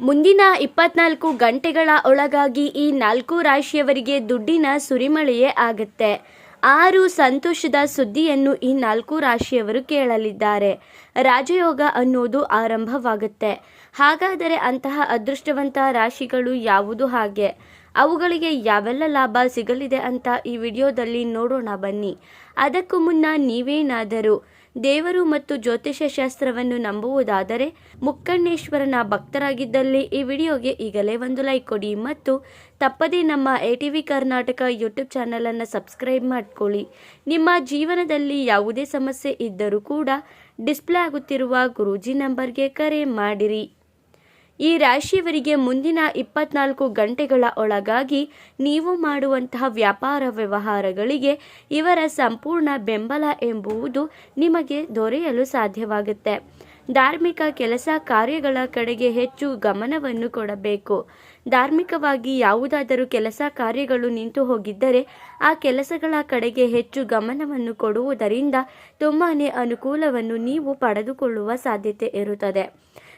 ಮುಂದಿನ ಇಪ್ಪತ್ನಾಲ್ಕು ಗಂಟೆಗಳ ಒಳಗಾಗಿ ಈ ನಾಲ್ಕು ರಾಶಿಯವರಿಗೆ ದುಡ್ಡಿನ ಸುರಿಮಳೆಯೇ ಆಗುತ್ತೆ. ಆರು ಸಂತೋಷದ ಸುದ್ದಿಯನ್ನು ಈ ನಾಲ್ಕು ರಾಶಿಯವರು ಕೇಳಲಿದ್ದಾರೆ. ರಾಜಯೋಗ ಅನ್ನೋದು ಆರಂಭವಾಗುತ್ತೆ. ಹಾಗಾದರೆ ಅಂತಹ ಅದೃಷ್ಟವಂತ ರಾಶಿಗಳು ಯಾವುದು ಹಾಗೆ? ಅವುಗಳಿಗೆ ಯಾವೆಲ್ಲ ಲಾಭ ಸಿಗಲಿದೆ ಅಂತ ಈ ವಿಡಿಯೋದಲ್ಲಿ ನೋಡೋಣ ಬನ್ನಿ. ಅದಕ್ಕೂ ಮುನ್ನ ನೀವೇನಾದರೂ ದೇವರು ಮತ್ತು ಜ್ಯೋತಿಷ್ಯ ಶಾಸ್ತ್ರವನ್ನು ನಂಬುವುದಾದರೆ ಮುಕ್ಕಣ್ಣೇಶ್ವರನ ಭಕ್ತರಾಗಿದ್ದಲ್ಲಿ ಈ ವಿಡಿಯೋಗೆ ಈಗಲೇ ಒಂದು ಲೈಕ್ ಕೊಡಿ ಮತ್ತು ತಪ್ಪದೇ ನಮ್ಮ A T V Karnataka YouTube ಚಾನಲನ್ನು ಸಬ್ಸ್ಕ್ರೈಬ್ ಮಾಡ್ಕೊಳ್ಳಿ. ನಿಮ್ಮ ಜೀವನದಲ್ಲಿ ಯಾವುದೇ ಸಮಸ್ಯೆ ಇದ್ದರೂ ಕೂಡ ಡಿಸ್ಪ್ಲೇ ಆಗುತ್ತಿರುವ ಗುರೂಜಿ ನಂಬರ್ಗೆ ಕರೆ ಮಾಡಿರಿ. ಈ ರಾಶಿಯವರಿಗೆ ಮುಂದಿನ ಇಪ್ಪತ್ನಾಲ್ಕು ಗಂಟೆಗಳ ಒಳಗಾಗಿ ನೀವು ಮಾಡುವಂತಹ ವ್ಯಾಪಾರ ವ್ಯವಹಾರಗಳಿಗೆ ಇವರ ಸಂಪೂರ್ಣ ಬೆಂಬಲ ಎಂಬುವುದು ನಿಮಗೆ ದೊರೆಯಲು ಸಾಧ್ಯವಾಗುತ್ತೆ. ಧಾರ್ಮಿಕ ಕೆಲಸ ಕಾರ್ಯಗಳ ಕಡೆಗೆ ಹೆಚ್ಚು ಗಮನವನ್ನು ಕೊಡಬೇಕು. ಧಾರ್ಮಿಕವಾಗಿ ಯಾವುದಾದರೂ ಕೆಲಸ ಕಾರ್ಯಗಳು ನಿಂತು ಹೋಗಿದ್ದರೆ ಆ ಕೆಲಸಗಳ ಕಡೆಗೆ ಹೆಚ್ಚು ಗಮನವನ್ನು ಕೊಡುವುದರಿಂದ ತುಂಬಾ ಅನುಕೂಲವನ್ನು ನೀವು ಪಡೆದುಕೊಳ್ಳುವ ಸಾಧ್ಯತೆ ಇರುತ್ತದೆ.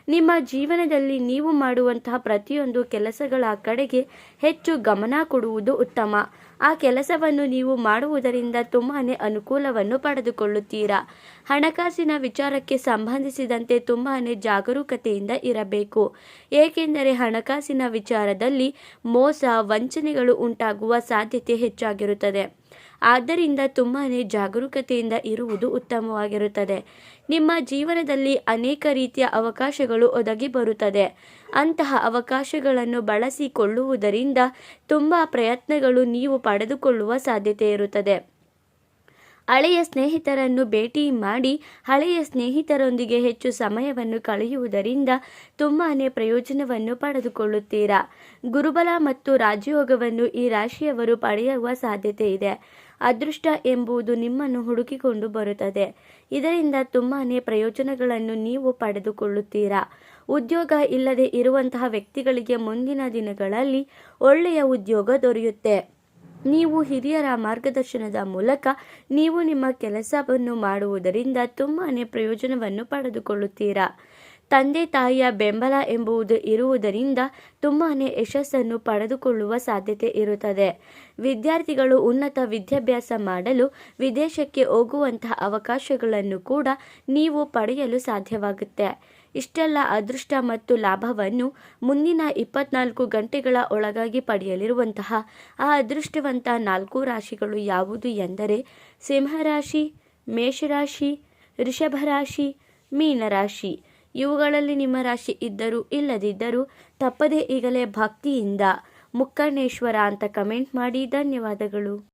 ನಿಮ್ಮ ಜೀವನದಲ್ಲಿ ನೀವು ಮಾಡುವಂತಹ ಪ್ರತಿಯೊಂದು ಕೆಲಸಗಳ ಕಡೆಗೆ ಹೆಚ್ಚು ಗಮನ ಕೊಡುವುದು ಉತ್ತಮ. ಆ ಕೆಲಸವನ್ನು ನೀವು ಮಾಡುವುದರಿಂದ ತುಂಬಾ ಅನುಕೂಲವನ್ನು ಪಡೆದುಕೊಳ್ಳುತ್ತೀರಾ? ಹಣಕಾಸಿನ ವಿಚಾರಕ್ಕೆ ಸಂಬಂಧಿಸಿದಂತೆ ತುಂಬಾ ಜಾಗರೂಕತೆಯಿಂದ ಇರಬೇಕು. ಏಕೆಂದರೆ ಹಣಕಾಸಿನ ವಿಚಾರದಲ್ಲಿ ಮೋಸ, ವಂಚನೆಗಳು ಉಂಟಾಗುವ ಸಾಧ್ಯತೆ ಹೆಚ್ಚಾಗಿರುತ್ತದೆ. ಆದ್ದರಿಂದ ತುಂಬಾ ಜಾಗರೂಕತೆಯಿಂದ ಇರುವುದು ಉತ್ತಮವಾಗಿರುತ್ತದೆ. ನಿಮ್ಮ ಜೀವನದಲ್ಲಿ ಅನೇಕ ರೀತಿಯ ಅವಕಾಶಗಳು ಒದಗಿ ಬರುತ್ತದೆ. ಅಂತಹ ಅವಕಾಶಗಳನ್ನು ಬಳಸಿಕೊಳ್ಳುವುದರಿಂದ ತುಂಬ ಪ್ರಯತ್ನಗಳು ನೀವು ಪಡೆದುಕೊಳ್ಳುವ ಸಾಧ್ಯತೆ ಇರುತ್ತದೆ. ಹಳೆಯ ಸ್ನೇಹಿತರನ್ನು ಭೇಟಿ ಮಾಡಿ, ಹಳೆಯ ಸ್ನೇಹಿತರೊಂದಿಗೆ ಹೆಚ್ಚು ಸಮಯವನ್ನು ಕಳೆಯುವುದರಿಂದ ತುಂಬಾ ಪ್ರಯೋಜನವನ್ನು ಪಡೆದುಕೊಳ್ಳುತ್ತೀರಾ? ಗುರುಬಲ ಮತ್ತು ರಾಜಯೋಗವನ್ನು ಈ ರಾಶಿಯವರು ಪಡೆಯುವ ಸಾಧ್ಯತೆ ಇದೆ. ಅದೃಷ್ಟ ಎಂಬುದು ನಿಮ್ಮನ್ನು ಹುಡುಕಿಕೊಂಡು ಬರುತ್ತದೆ. ಇದರಿಂದ ತುಂಬಾ ಪ್ರಯೋಜನಗಳನ್ನು ನೀವು ಪಡೆದುಕೊಳ್ಳುತ್ತೀರಾ. ಉದ್ಯೋಗ ಇಲ್ಲದೆ ಇರುವಂತಹ ವ್ಯಕ್ತಿಗಳಿಗೆ ಮುಂದಿನ ದಿನಗಳಲ್ಲಿ ಒಳ್ಳೆಯ ಉದ್ಯೋಗ ದೊರೆಯುತ್ತೆ. ನೀವು ಹಿರಿಯರ ಮಾರ್ಗದರ್ಶನದ ಮೂಲಕ ನೀವು ನಿಮ್ಮ ಕೆಲಸವನ್ನು ಮಾಡುವುದರಿಂದ ತುಂಬಾ ಪ್ರಯೋಜನವನ್ನು ಪಡೆದುಕೊಳ್ಳುತ್ತೀರಾ. ತಂದೆ ತಾಯಿಯ ಬೆಂಬಲ ಎಂಬುದು ಇರುವುದರಿಂದ ತುಂಬಾ ಯಶಸ್ಸನ್ನು ಪಡೆದುಕೊಳ್ಳುವ ಸಾಧ್ಯತೆ ಇರುತ್ತದೆ. ವಿದ್ಯಾರ್ಥಿಗಳು ಉನ್ನತ ವಿದ್ಯಾಭ್ಯಾಸ ಮಾಡಲು ವಿದೇಶಕ್ಕೆ ಹೋಗುವಂತಹ ಅವಕಾಶಗಳನ್ನು ಕೂಡ ನೀವು ಪಡೆಯಲು ಸಾಧ್ಯವಾಗುತ್ತೆ. ಇಷ್ಟೆಲ್ಲ ಅದೃಷ್ಟ ಮತ್ತು ಲಾಭವನ್ನು ಮುಂದಿನ ಇಪ್ಪತ್ನಾಲ್ಕು ಗಂಟೆಗಳ ಒಳಗಾಗಿ ಪಡೆಯಲಿರುವಂತಹ ಆ ಅದೃಷ್ಟವಂತ ನಾಲ್ಕು ರಾಶಿಗಳು ಯಾವುದು ಎಂದರೆ ಸಿಂಹರಾಶಿ, ಮೇಷರಾಶಿ ಋಷಭ ರಾಶಿ ಮೀನರಾಶಿ. ಇವುಗಳಲ್ಲಿ ನಿಮ್ಮ ರಾಶಿ ಇದ್ದರೂ ಇಲ್ಲದಿದ್ದರೂ ತಪ್ಪದೇ ಈಗಲೇ ಭಕ್ತಿಯಿಂದ ಮುಕ್ಕಣ್ಣೇಶ್ವರ ಅಂತ ಕಮೆಂಟ್ ಮಾಡಿ. ಧನ್ಯವಾದಗಳು.